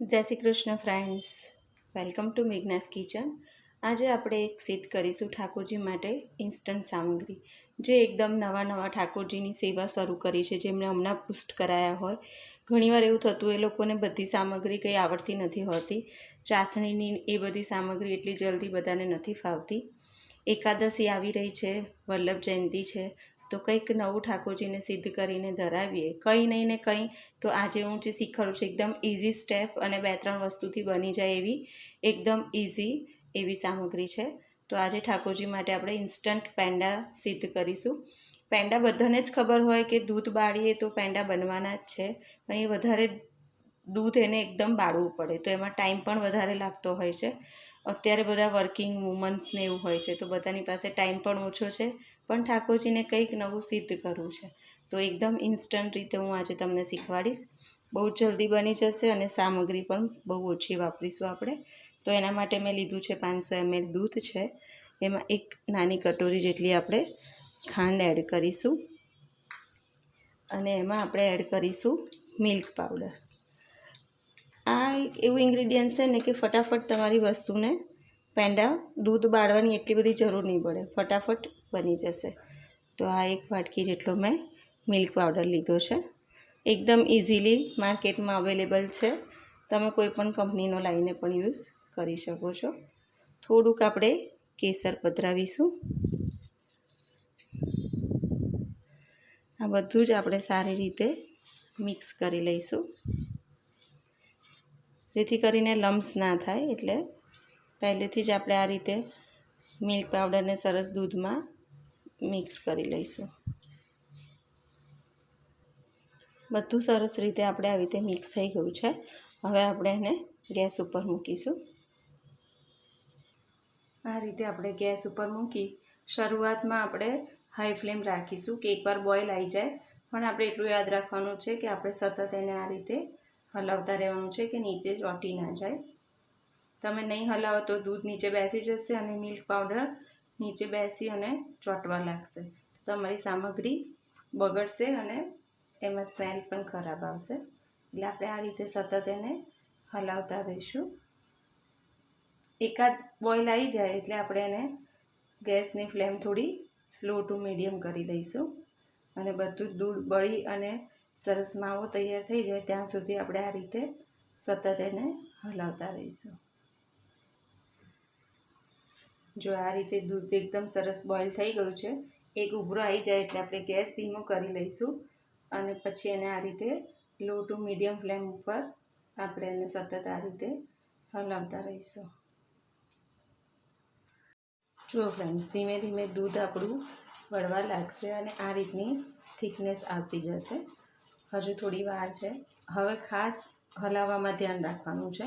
જય Shri Krishna friends welcome to Meghna's kitchen આજે આપણે એક સિદ્ધ કરીશું ઠાકોરજી માટે ઇન્સ્ટન્ટ સામગ્રી. જે એકદમ નવા નવા ઠાકોરજીની સેવા શરૂ કરી છે જેમણે હમણાં પુષ્ટ કરાયા હોય. ઘણીવાર એવું થતું, એ લોકોને બધી સામગ્રી કંઈ આવડતી નથી હોતી. ચાસણીની એ બધી સામગ્રી એટલી જલ્દી બધાને નથી ફાવતી. એકાદશી આવી રહી છે, વલ્લભ જયંતિ છે તો કંઈક નવું ઠાકોરજીને સિદ્ધ કરીને ધરાવીએ. કંઈ નહીં ને કંઈ, તો આજે હું જે શીખવાડું છું, એકદમ ઇઝી સ્ટેપ અને બે ત્રણ વસ્તુથી બની જાય એવી એકદમ ઇઝી એવી સામગ્રી છે. તો આજે ઠાકોરજી માટે આપણે ઇન્સ્ટન્ટ પેંડા સિદ્ધ કરીશું. પેંડા બધાને જ ખબર હોય કે દૂધ બાળીએ તો પેંડા બનવાના જ છે. અહીં વધારે દૂધ એને એકદમ બાળવું પડે. તો એમાં ટાઈમ પણ વધારે લાગતો હોય છે. અત્યારે બધા વર્કિંગ વુમન્સને એવું હોય છે. તો બધાની પાસે ટાઈમ પણ ઓછો છે. પણ ઠાકોરજીને કંઈક નવું સિદ્ધ કરવું છે. તો એકદમ ઇન્સ્ટન્ટ રીતે હું આજે તમને શીખવાડીશ. બહુ જલ્દી બની જશે અને સામગ્રી પણ બહુ ઓછી વાપરીશું આપણે. તો એના માટે મેં લીધું છે પાંચસો એમએલ દૂધ છે. એમાં એક નાની કટોરી જેટલી આપણે ખાંડ એડ કરીશું. અને એમાં આપણે એડ કરીશું મિલ્ક પાવડર. એવું ઇન્ગ્રીડિયન્ટ છે ને કે ફટાફટ તમારી વસ્તુને પેંડા, દૂધ બાળવાની એટલી બધી જરૂર નહીં પડે. ફટાફટ બની જશે. તો આ એક વાટકી જેટલો મેં મિલ્ક પાવડર લીધો છે. એકદમ ઇઝીલી માર્કેટમાં અવેલેબલ છે. તમે કોઈ પણ કંપનીનો લાવીને પણ યુઝ કરી શકો છો. થોડુંક આપણે કેસર પધરાવીશું. આ બધું જ આપણે સારી રીતે મિક્સ કરી લઈશું. જેથી કરીને લમ્સ ના થાય એટલે પહેલેથી જ આપણે આ રીતે મિલ્ક પાવડરને સરસ દૂધમાં મિક્સ કરી લઈશું. બધું સરસ રીતે આપણે આવી રીતે મિક્સ થઈ ગયું છે. હવે આપણે એને ગેસ ઉપર મૂકીશું. આ રીતે આપણે ગેસ ઉપર મૂકી શરૂઆતમાં આપણે હાઈ ફ્લેમ રાખીશું કે એકવાર બોઇલ આવી જાય. પણ આપણે એટલું યાદ રાખવાનું છે કે આપણે સતત એને આ રીતે હલાવતા રહેવાનું છે કે નીચે ચોંટી ના જાય. તમે નહીં હલાવો તો દૂધ નીચે બેસી જશે અને મિલ્ક પાવડર નીચે બેસી અને ચોંટવા લાગશે. તમારી સામગ્રી બગડશે અને એમાં સ્મેલ પણ ખરાબ આવશે. એટલે આપણે આ રીતે સતત એને હલાવતા રહીશું. એકાદ બોઇલ આવી જાય એટલે આપણે એને ગેસની ફ્લેમ થોડી સ્લો ટુ મીડિયમ કરી દઈશું. અને બધું દૂધ બળી અને સરસ માવો તૈયાર થઈ જાય ત્યાં સુધી આપણે આ રીતે સતત એને હલાવતા રહીશું. જો આ રીતે દૂધ એકદમ સરસ બોઇલ થઈ ગયું છે, એક ઉભરો આવી જાય એટલે આપણે ગેસ ધીમો કરી લઈશું અને પછી એને આ રીતે લો ટુ મીડિયમ ફ્લેમ ઉપર આપણે એને સતત આ રીતે હલાવતા રહીશું. જુઓ ફ્રેન્ડ્સ ધીમે ધીમે દૂધ આપણું વળવા લાગશે અને આ રીતની થિકનેસ આવતી જશે. હજુ થોડી વાર છે. હવે ખાસ હલાવવામાં ધ્યાન રાખવાનું છે.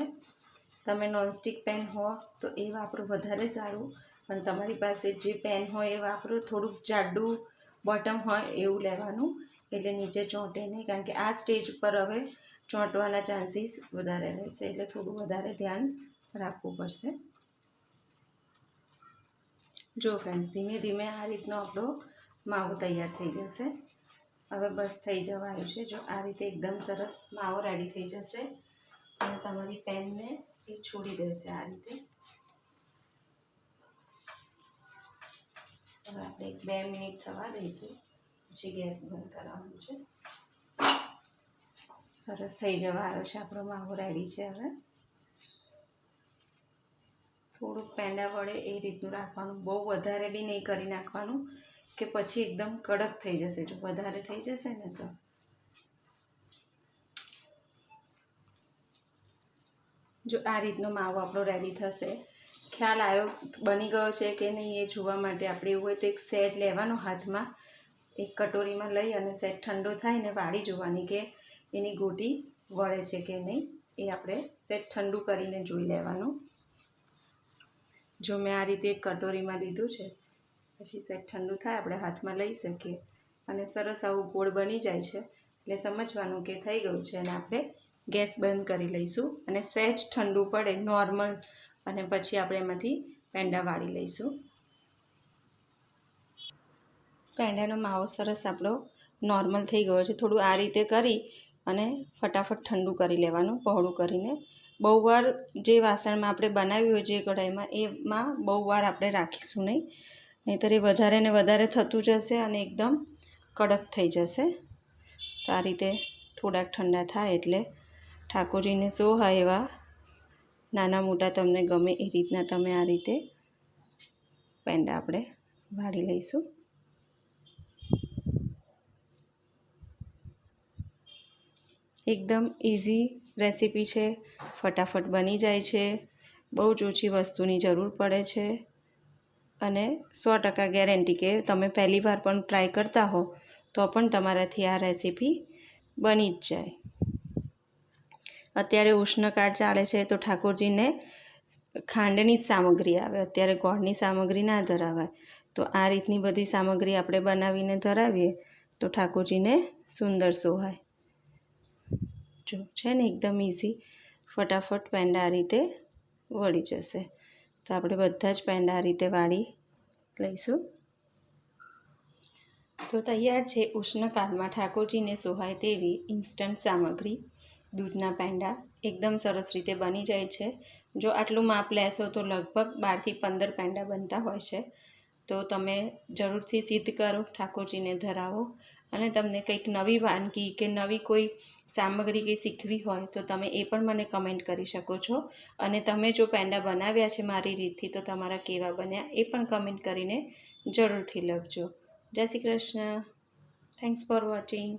તમે નોનસ્ટિક પેન હો તો એ વાપરો વધારે સારું. પણ તમારી પાસે જે પેન હોય એ વાપરો. થોડુંક જાડું બોટમ હોય એવું લેવાનું. એટલે નીચે ચોંટે નહીં. કારણ કે આ સ્ટેજ ઉપર હવે ચોંટવાના ચાન્સીસ વધારે રહેશે. એટલે થોડું વધારે ધ્યાન રાખવું પડશે. જો ફ્રેન્ડ્સ ધીમે ધીમે આ રીતનો આપણો માવો તૈયાર થઈ જશે. હવે બસ થઈ જવાનું છે. જો આ રીતે એકદમ સરસ માવો રેડી થઈ જશે. અને તમારી પેનને એ છોડી દેશે આ રીતે. હવે આપણે એક બે મિનિટ થવા દઈશું. પછી ગેસ બંધ કરવાનું છે. સરસ થઈ જવા આવ્યો છે આપણો માવો રેડી છે હવે. થોડુંક પેંડા વડે એ રીતનું રાખવાનું. બહુ વધારે બી નહીં કરી નાખવાનું. કે પછી એકદમ કડક થઈ જશે. જો વધારે થઈ જશે ને તો. જો આ રીતનો માવો આપણો રેડી થશે. ખ્યાલ આવ્યો? બની ગયો છે કે નહીં એ જોવા માટે આપણે એવું હોય તો એક સેટ લેવાનો હાથમાં. એક કટોરીમાં લઈ અને સેટ ઠંડો થાય ને વાળી જોવાની કે એની ગોટી વળે છે કે નહીં એ આપણે સેટ ઠંડુ કરીને જોઈ લેવાનું. જો મેં આ રીતે એક કટોરીમાં લીધું છે. પછી સેટ ઠંડુ થાય, આપણે હાથમાં લઈ શકીએ. અને સરસ આવું ગોળ બની જાય છે, એટલે સમજવાનું કે થઈ ગયું છે અને આપણે ગેસ બંધ કરી લઈશું અને સહેજ ઠંડુ પડે, નોર્મલ. અને પછી આપણે એમાંથી પેંડા વાળી લઈશું. પેંડાનો માવો સરસ આપણો નોર્મલ થઈ ગયો છે. થોડું આ રીતે કરી અને ફટાફટ ઠંડુ કરી લેવાનું, પહોળું કરીને. બહુ વાર જે વાસણમાં આપણે બનાવ્યું હોય જે કઢાઈમાં, એમાં બહુ વાર આપણે રાખીશું નહીં. નહીંતર એ વધારે ને વધારે થતું જશે અને એકદમ કડક થઈ જશે. તો આ રીતે થોડાક ઠંડા થાય એટલે ઠાકોરજીને સોહાય એવા નાના મોટા તમને ગમે એ રીતના તમે આ રીતે પેંડા આપણે વાળી લઈશું. એકદમ ઇઝી રેસીપી છે, ફટાફટ બની જાય છે, બહુ જ ઓછી વસ્તુની જરૂર પડે છે. અને સો ટકા ગેરંટી કે તમે પહેલી વાર પણ ટ્રાય કરતા હો, તો પણ તમારાથી આ રેસીપી બની જ જાય. અત્યારે ઉષ્ણકાળ ચાલે છે તો ઠાકોરજીને ખાંડની જ સામગ્રી આવે, અત્યારે ગોળની સામગ્રી ના ધરાવાય. તો આ રીતની બધી સામગ્રી આપણે બનાવીને ધરાવીએ, તો ઠાકોરજીને સુંદર સોહાય. જો, છે ને એકદમ ઇઝી ફટાફટ પેંડા આ રીતે વળી જશે. તો આપણે બધા જ પેંડા આ રીતે વાળી લઈશું. તો તૈયાર છે ઉષ્ણકાળમાં ઠાકોરજીને સોહાય તેવી ઇન્સ્ટન્ટ સામગ્રી. દૂધના પેંડા એકદમ સરસ રીતે બની જાય છે. જો આટલું માપ લેશો તો લગભગ બારથી પંદર પેંડા બનતા હોય છે. તો તમે જરૂરથી સિદ્ધ કરો, ઠાકોરજીને ધરાવો. અને તમને કંઈક નવી વાનગી કે નવી કોઈ સામગ્રી કંઈ શીખવી હોય તો તમે એ પણ મને કમેન્ટ કરી શકો છો. અને તમે જો પેંડા બનાવ્યા છે મારી રીતથી તો તમારા કેવા બન્યા એ પણ કમેન્ટ કરીને જરૂરથી લખજો. જય Shri Krishna. Thanks for watching